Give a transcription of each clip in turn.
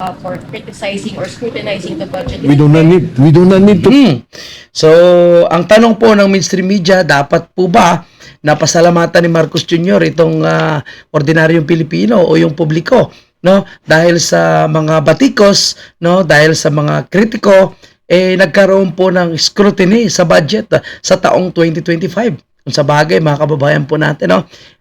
uh, for criticizing or scrutinizing the budget. We do not need, we do not need to Hmm. So, ang tanong po ng mainstream media, dapat po ba napasalamatan ni Marcos Jr. itong ah, ordinaryong Pilipino o yung publiko, no? Dahil sa mga batikos, no? Dahil sa mga kritiko, eh nagkaroon po ng scrutiny sa budget ah, sa taong 2025. Kung sa bagay, mga kababayan po natin, no?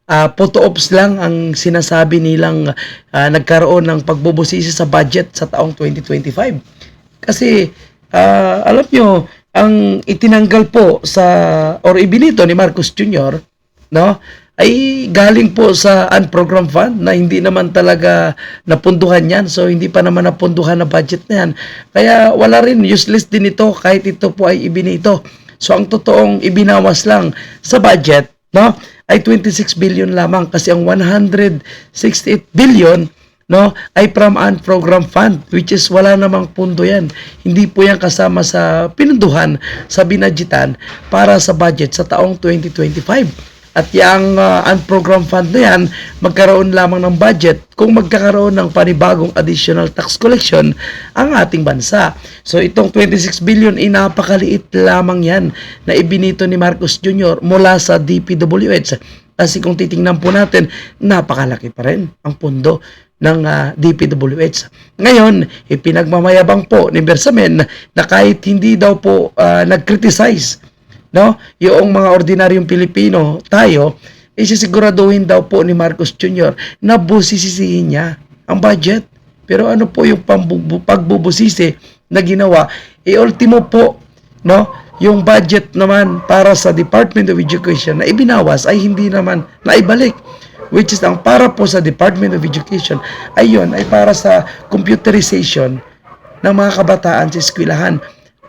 Ah, photo ops lang ang sinasabi nilang ah, nagkaroon ng pagbubusisi sa budget sa taong 2025. Kasi ah, alam nyo, ang itinanggal po sa or ibinito ni Marcos Jr. no ay galing po sa unprogrammed fund na hindi naman talaga napunduhan yan. So, hindi pa naman napunduhan na budget na yan. Kaya wala rin, useless din ito kahit ito po ay ibinito. So, ang totoong ibinawas lang sa budget no, ay 26 billion lamang kasi ang 168 billion no ay from program fund which is wala namang pundo yan. Hindi po yan kasama sa pinunduhan sa binadgetan para sa budget sa taong 2025 at yung uh, unprogram fund na yan magkaroon lamang ng budget kung magkakaroon ng panibagong additional tax collection ang ating bansa so itong 26 billion inapakaliit lamang yan na ibinito ni Marcos Jr. mula sa DPWH kasi kung titingnan po natin, napakalaki pa rin ang pundo ng ah, DPWH. Ngayon, ipinagmamayabang po ni Bersamen na kahit hindi daw po ah, nag-criticize no, yung mga ordinaryong Pilipino, tayo, isisiguraduhin daw po ni Marcos Jr. na busisisihin niya ang budget. Pero ano po yung pagbubusisi na ginawa? E ultimo po, no, yung budget naman para sa Department of Education na ibinawas ay hindi naman naibalik which is ang para po sa Department of Education ay yun ay para sa computerization ng mga kabataan sa eskwelahan.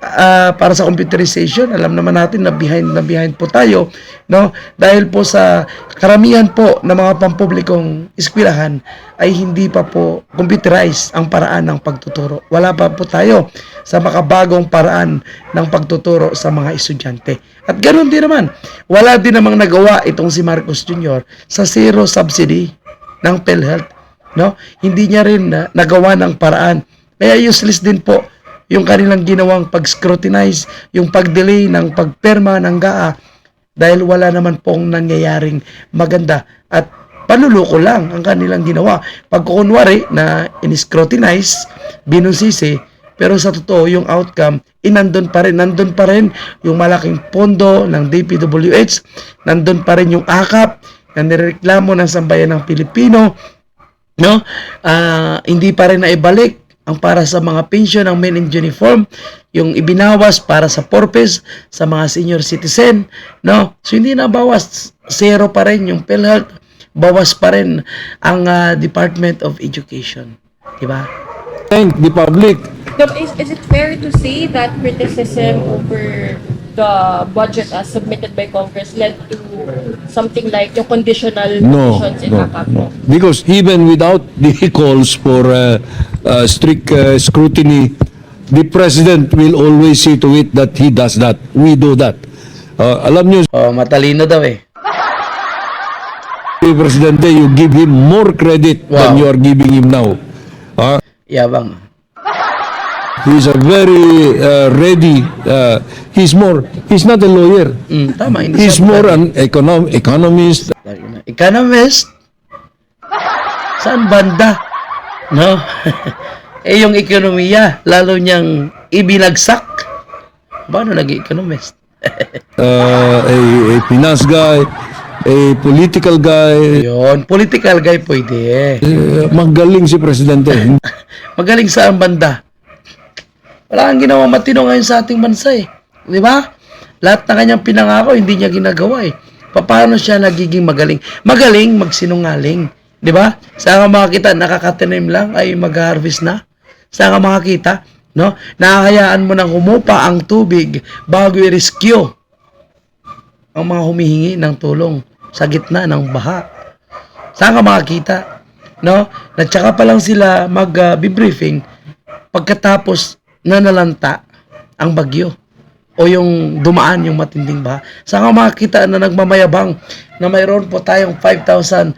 Ah, para sa computerization, alam naman natin na behind na behind po tayo, no? Dahil po sa karamihan po ng mga pampublikong eskwelahan ay hindi pa po computerized ang paraan ng pagtuturo. Wala pa po tayo sa makabagong paraan ng pagtuturo sa mga estudyante. At ganoon din naman, wala din namang nagawa itong si Marcos Jr. sa zero subsidy ng PhilHealth, no? Hindi niya rin na, nagawa ng paraan. Kaya useless din po yung kanilang ginawang pag-scrutinize, yung pag-delay ng pagperma ng GAA dahil wala naman pong nangyayaring maganda at panuluko lang ang kanilang ginawa. Pag kunwari na in-scrutinize, binusisi, pero sa totoo yung outcome, inandun pa rin, nandun pa rin yung malaking pondo ng DPWH, nandun pa rin yung akap na nireklamo ng sambayan ng Pilipino, no? Ah, hindi pa rin naibalik ang para sa mga pension ng men in uniform, yung ibinawas para sa purpose sa mga senior citizen, no? So hindi na bawas, zero pa rin yung PhilHealth, bawas pa rin ang ah, Department of Education, di ba? thank the public. Is, is it fair to say that criticism over the budget as submitted by Congress led to something like yung conditional No, provisions in no, AKAP? no. Because even without the calls for uh, uh, strict uh, scrutiny, the president will always see to it that he does that. We do that. Uh, alam niyo, Oh, matalino daw eh. si Presidente, you give him more credit than Wow. you are giving him now. Uh, Yabang. he's a very uh, ready, uh, he's more, he's not a lawyer. Mm, tama, hindi He's more an econom economist. Economist? Saan banda? No? eh yung ekonomiya, lalo niyang ibinagsak. Paano naging economist? uh, a, a finance guy, a political guy. Yun, political guy pwede. Eh, magaling si Presidente. Magaling saan banda? Wala kang ginawa matino ngayon sa ating bansa eh. Di ba? Lahat na kanyang pinangako, hindi niya ginagawa eh. Paano siya nagiging magaling? Magaling magsinungaling. Di ba? Saan ka makakita, nakakatanim lang ay mag-harvest na? Saan ka makakita? No? Nakahayaan mo nang humupa ang tubig bago i-rescue ang mga humihingi ng tulong sa gitna ng baha. Saan ka makakita? No? Na tsaka pa lang sila mag-briefing pagkatapos na nalanta ang bagyo o yung dumaan yung matinding baha. Saan ka makakita na nagmamayabang na mayroon po tayong 5,500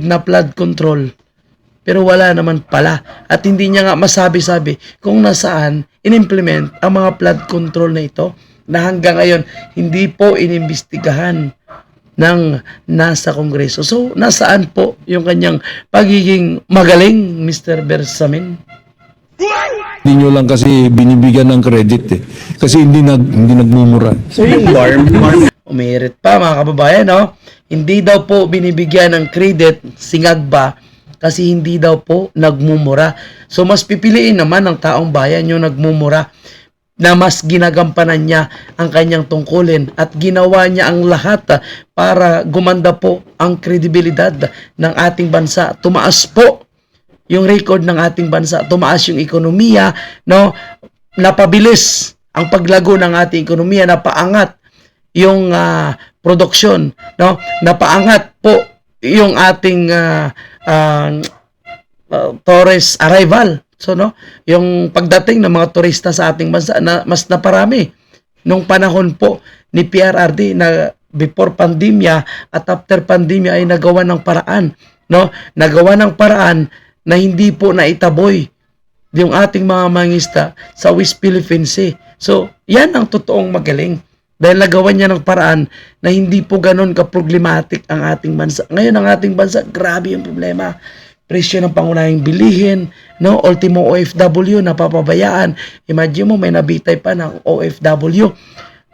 na flood control pero wala naman pala. At hindi niya nga masabi-sabi kung nasaan in-implement ang mga flood control na ito na hanggang ngayon hindi po inimbestigahan ng nasa Kongreso. So, nasaan po yung kanyang pagiging magaling, Mr. Bersamin? Hindi nyo lang kasi binibigyan ng credit eh. Kasi hindi, nag, hindi nagmumura. So yung warm, warm. Umirit pa mga kababayan, no? Hindi daw po binibigyan ng credit, singag ba, kasi hindi daw po nagmumura. So mas pipiliin naman ng taong bayan yung nagmumura na mas ginagampanan niya ang kanyang tungkulin at ginawa niya ang lahat ah, para gumanda po ang kredibilidad ng ating bansa. Tumaas po yung record ng ating bansa, tumaas yung ekonomiya, no? Napabilis ang paglago ng ating ekonomiya, napaangat yung ah, produksyon, no? Napaangat po yung ating ah, ah, ah, tourist arrival. So no, yung pagdating ng mga turista sa ating bansa na mas naparami nung panahon po ni PRRD na before pandemya at after pandemya ay nagawa ng paraan, no? Nagawa ng paraan na hindi po naitaboy yung ating mga mangista sa West Philippine Sea. So, yan ang totoong magaling. Dahil nagawa niya ng paraan na hindi po ganun ka-problematic ang ating bansa. Ngayon, ang ating bansa, grabe yung problema. Presyo ng pangunahing bilihin, no? Ultimo OFW, napapabayaan. Imagine mo, may nabitay pa ng OFW.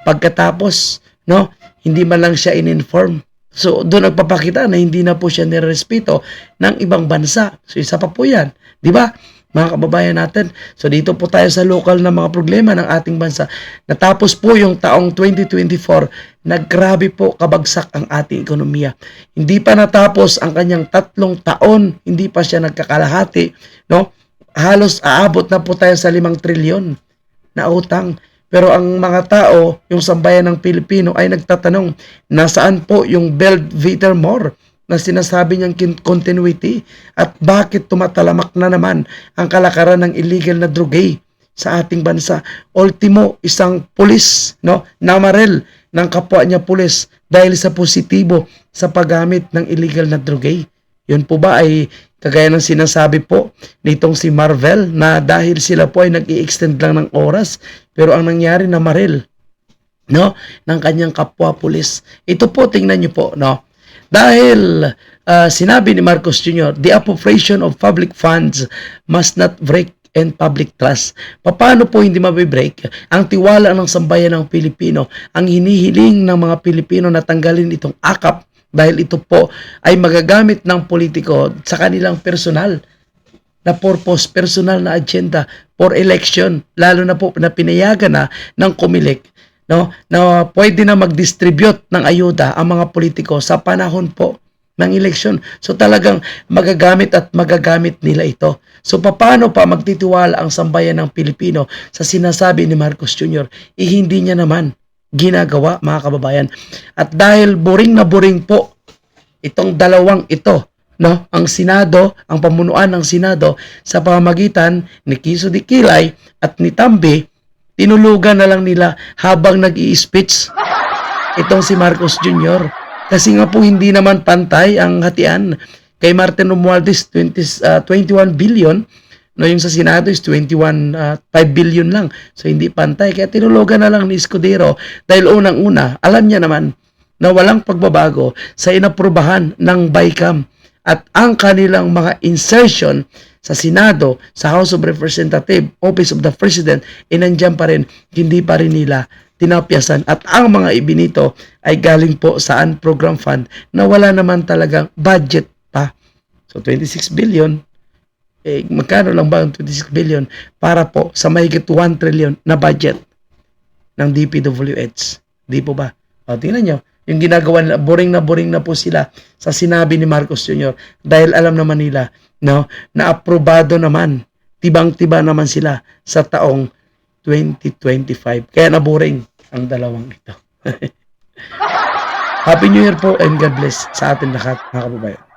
Pagkatapos, no? Hindi man lang siya in-inform. So, doon nagpapakita na hindi na po siya nirespeto ng ibang bansa. So, isa pa po yan. Di ba? Mga kababayan natin. So, dito po tayo sa local na mga problema ng ating bansa. Natapos po yung taong 2024, naggrabe po kabagsak ang ating ekonomiya. Hindi pa natapos ang kanyang tatlong taon, hindi pa siya nagkakalahati. No? Halos aabot na po tayo sa limang trilyon na utang. Pero ang mga tao, yung sambayan ng Pilipino ay nagtatanong, nasaan po yung Belvedere More na sinasabi niyang continuity at bakit tumatalamak na naman ang kalakaran ng illegal na drugay sa ating bansa. Ultimo, isang pulis, no, namarel ng kapwa niya pulis dahil sa positibo sa paggamit ng illegal na drugay. Yun po ba ay kagaya ng sinasabi po nitong si Marvel na dahil sila po ay nag extend lang ng oras pero ang nangyari na Maril no ng kanyang kapwa pulis. Ito po tingnan niyo po no. Dahil ah, sinabi ni Marcos Jr., the appropriation of public funds must not break and public trust. Paano po hindi mabibreak ang tiwala ng sambayan ng Pilipino, ang hinihiling ng mga Pilipino na tanggalin itong akap dahil ito po ay magagamit ng politiko sa kanilang personal na purpose, personal na agenda for election, lalo na po na pinayagan na ng Comelec no, na pwede na mag-distribute ng ayuda ang mga politiko sa panahon po ng eleksyon. So talagang magagamit at magagamit nila ito. So paano pa magtitiwala ang sambayan ng Pilipino sa sinasabi ni Marcos Jr. Eh hindi niya naman ginagawa mga kababayan. At dahil boring na boring po itong dalawang ito, no, ang Senado, ang pamunuan ng Senado sa pamamagitan ni Kiso de Kilay at ni Tambi, tinulugan na lang nila habang nag speech itong si Marcos Jr. Kasi nga po hindi naman pantay ang hatian kay Martin Romualdez 20, ah, 21 billion no yung sa Senado is 21 ah, 5 billion lang. So hindi pantay kaya tinulugan na lang ni Escudero dahil unang-una alam niya naman na walang pagbabago sa inaprubahan ng BICAM at ang kanilang mga insertion sa Senado, sa House of Representative, Office of the President, inandyan pa rin, hindi pa rin nila tinapyasan at ang mga ibinito ay galing po sa program fund na wala naman talagang budget pa. So 26 billion, eh, magkano lang ba ang 26 billion para po sa mahigit 1 trillion na budget ng DPWH? Di po ba? O, tingnan nyo, yung ginagawa nila, boring na boring na po sila sa sinabi ni Marcos Jr. Dahil alam naman nila, no, na aprobado naman, tibang-tiba naman sila sa taong 2025. Kaya na boring ang dalawang ito. Happy New Year po and God bless sa atin lahat, mga kababayan.